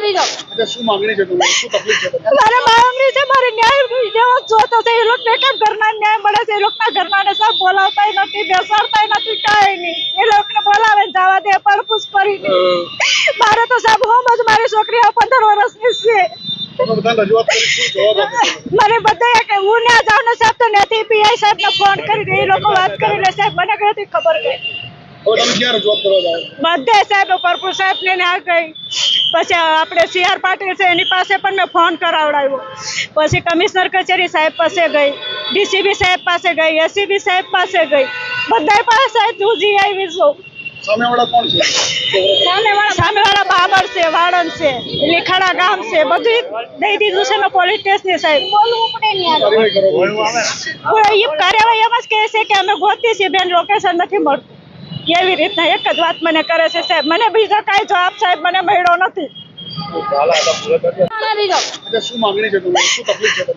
મારી જાઓ એટલે શું માંગણી છે તમારી શું તકલીફ છે મારે માંગણી છે મારે ન્યાય જેવો જોતો છે. એ લોકો કેમ ઘરના ન્યાય મળે છે? એ લોકોના ઘરનાને બોલાવતા નથી બેસાડતા નથી કાંઈ નહીં. એ લોકોને બોલાવે જવા દે પડપૂછ કરીને. મારે તો સાહેબ હોમ જ મારી છોકરી હવે પંદર વર્ષની છે? મને બધા કે હું ના જાઉં ને સાહેબ તો નથી પીઆઈ સાહેબ ફોન કરી દે એ લોકો વાત કરી લે સાહેબ મને કઈ ખબર ગઈ બધે સાહેબ કરપૂર સાહેબ ને આ ગઈ પછી આપણે સીઆર પાટીલ છે એની પાસે પણ મેં ફોન કરાવડાવ્યો. પછી કમિશનર કચેરી સાહેબ પાસે ગઈ ડીસીબી સાહેબ પાસે ગઈ એસીબી સાહેબ પાસે ગઈ. બધા પાસે હું જી આવી છું. સામેવાળા છે? સામેવાળા બાબર છે વાળંદ છે લીખાડા ગામ છે બધું દઈ દીધું છે મેં પોલીસ સ્ટેશન સાહેબ. ને કાર્યવાહી એમ જ કહે છે કે અમે ગોતી છીએ બેન લોકેશન નથી મળતું. એવી રીતના એક જ વાત મને કરે છે સાહેબ? મને બીજો કાંઈ જવાબ સાહેબ મને મળ્યો નથી. શું માંગણી છે